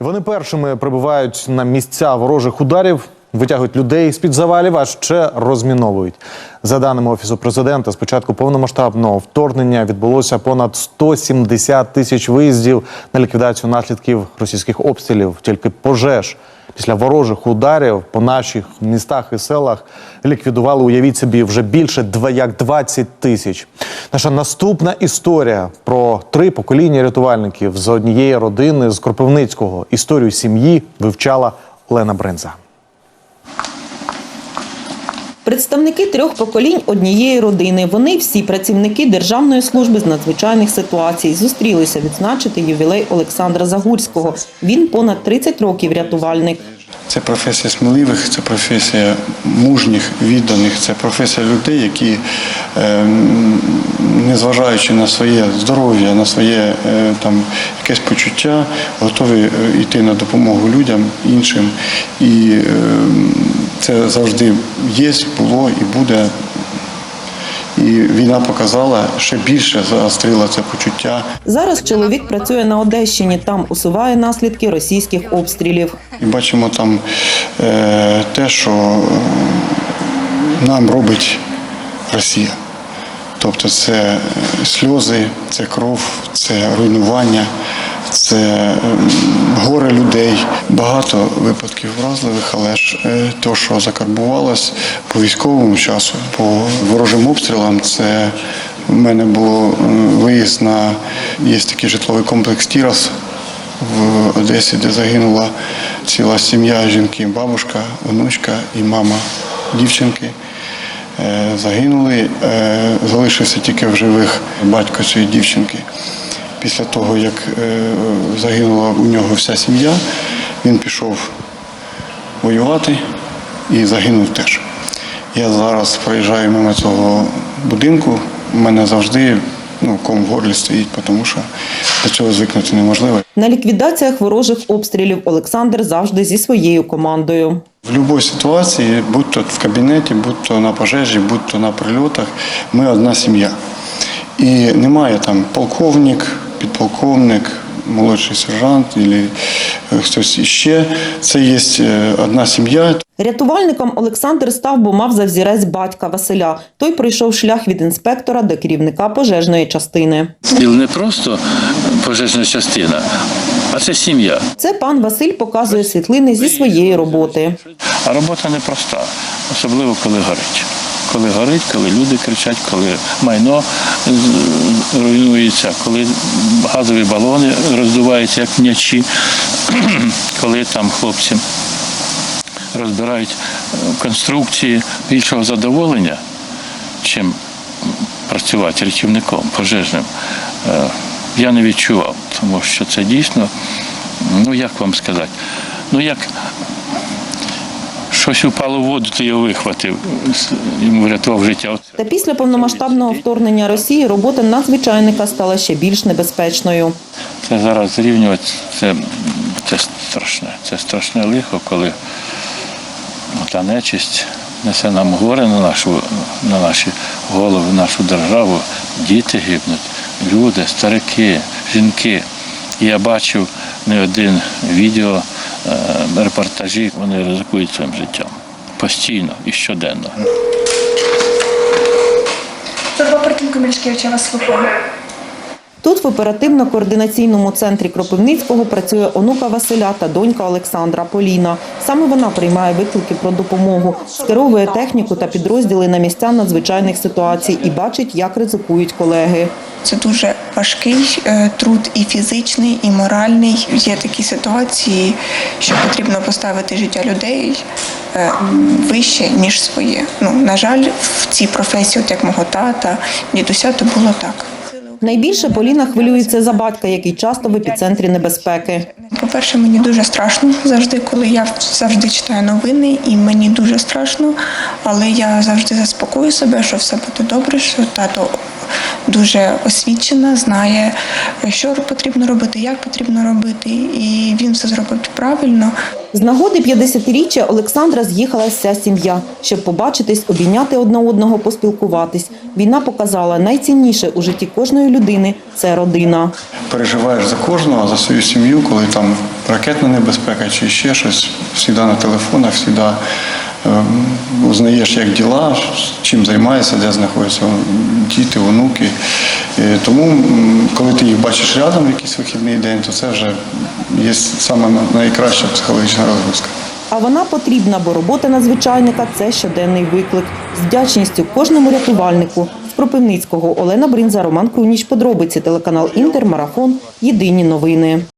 Вони першими прибувають на місця ворожих ударів, витягують людей з під завалів, а ще розміновують. За даними офісу президента, з початку повномасштабного вторгнення відбулося понад 170 тисяч виїздів на ліквідацію наслідків російських обстрілів, тільки пожеж. Після ворожих ударів по наших містах і селах ліквідували, уявіть собі, вже більше як 20 тисяч. Наша наступна історія про три покоління рятувальників з однієї родини з Кропивницького. Історію сім'ї вивчала Лена Бринза. Представники трьох поколінь однієї родини. Вони всі працівники Державної служби з надзвичайних ситуацій. Зустрілися відзначити ювілей Олександра Загурського. Він понад 30 років рятувальник. Це професія сміливих, це професія мужніх, відданих, це професія людей, які, е, незважаючи на своє здоров'я, на своє е, там, якесь почуття, готові е, йти на допомогу людям, іншим. І е, це завжди є, було і буде. І війна показала, ще більше заострила це почуття. Зараз чоловік працює на Одещині. Там усуває наслідки російських обстрілів. І бачимо там е, те, що е, нам робить Росія. Тобто це е, сльози, це кров, це руйнування, це е, горе людей. Багато випадків вразливих, але ж те, що закарбувалось по військовому часу, по ворожим обстрілам, це в мене було е, виїзд на є такий житловий комплекс Тірас в Одесі, де загинула ціла сім'я жінки, бабушка, онучка і мама дівчинки. Е, Загинули, Е, залишився тільки в живих батько цієї дівчинки. Після того, як е, загинула у нього вся сім'я, він пішов воювати і загинув теж. Я зараз проїжджаю мимо цього будинку. У мене завжди ну, ком в горлі стоїть, тому що до цього звикнути неможливо. На ліквідаціях ворожих обстрілів Олександр завжди зі своєю командою. В будь-якій ситуації, будь то в кабінеті, будь то на пожежі, будь то на прильотах, ми одна сім'я. І немає там полковник, підполковник, молодший сержант або хтось іще. Це є одна сім'я. Рятувальником Олександр став, бо мав за взірець батька Василя. Той пройшов шлях від інспектора до керівника пожежної частини. Стіл не просто пожежна частина, а це сім'я. Це пан Василь показує світлини зі своєї роботи. А робота непроста, особливо коли горить. Коли горить, коли люди кричать, коли майно руйнується, коли газові балони роздуваються, як м'ячі, коли там хлопці розбирають е, конструкції більшого задоволення, чим працювати рятівником пожежним, е, я не відчував, тому що це дійсно, ну як вам сказати, ну як щось упало в воду, ти його вихватив, йому врятував життя. Та після повномасштабного вторгнення Росії робота надзвичайника стала ще більш небезпечною. Це зараз зрівнювати, це, це страшне. Це страшне лихо, коли та нечисть несе нам горе на, нашу, на наші голови, нашу державу. Діти гибнуть, люди, старики, жінки. Я бачив не один відео, репортажі, вони ризикують своїм життям постійно і щоденно. Служба порятунку Мілішкевича, я вас слухаю. Тут в оперативно-координаційному центрі Кропивницького працює онука Василя та донька Олександра Поліна. Саме вона приймає виклики про допомогу, скеровує техніку та підрозділи на місця надзвичайних ситуацій і бачить, як ризикують колеги. Це дуже важкий е, труд і фізичний, і моральний. Є такі ситуації, що потрібно поставити життя людей е, вище, ніж своє. Ну, на жаль, в цій професії, от як мого тата, дідуся, то було так. Найбільше Поліна хвилюється за батька, який часто в епіцентрі небезпеки. По-перше, мені дуже страшно завжди, коли я завжди читаю новини, і мені дуже страшно, але я завжди заспокою себе, що все буде добре, що тато дуже освічена, знає, що потрібно робити, як потрібно робити, і він все зробить правильно. З нагоди 50-річчя Олександра з'їхала вся сім'я, щоб побачитись, обійняти одне одного, поспілкуватись. Війна показала найцінніше у житті кожної людини це родина. Переживаєш за кожного, за свою сім'ю, коли там ракетна небезпека чи ще щось, завжди на телефонах, завжди узнаєш, як діла, чим займається, де знаходяться діти, онуки. Е, Тому, коли ти їх бачиш рядом в якийсь вихідний день, то це вже є саме найкраща психологічна розгрузка. А вона потрібна, бо робота надзвичайника – це щоденний виклик. З вдячністю кожному рятувальнику. З Кропивницького Олена Бринза, Роман Куніч. Подробиці телеканал Інтер, Марафон. Єдині новини.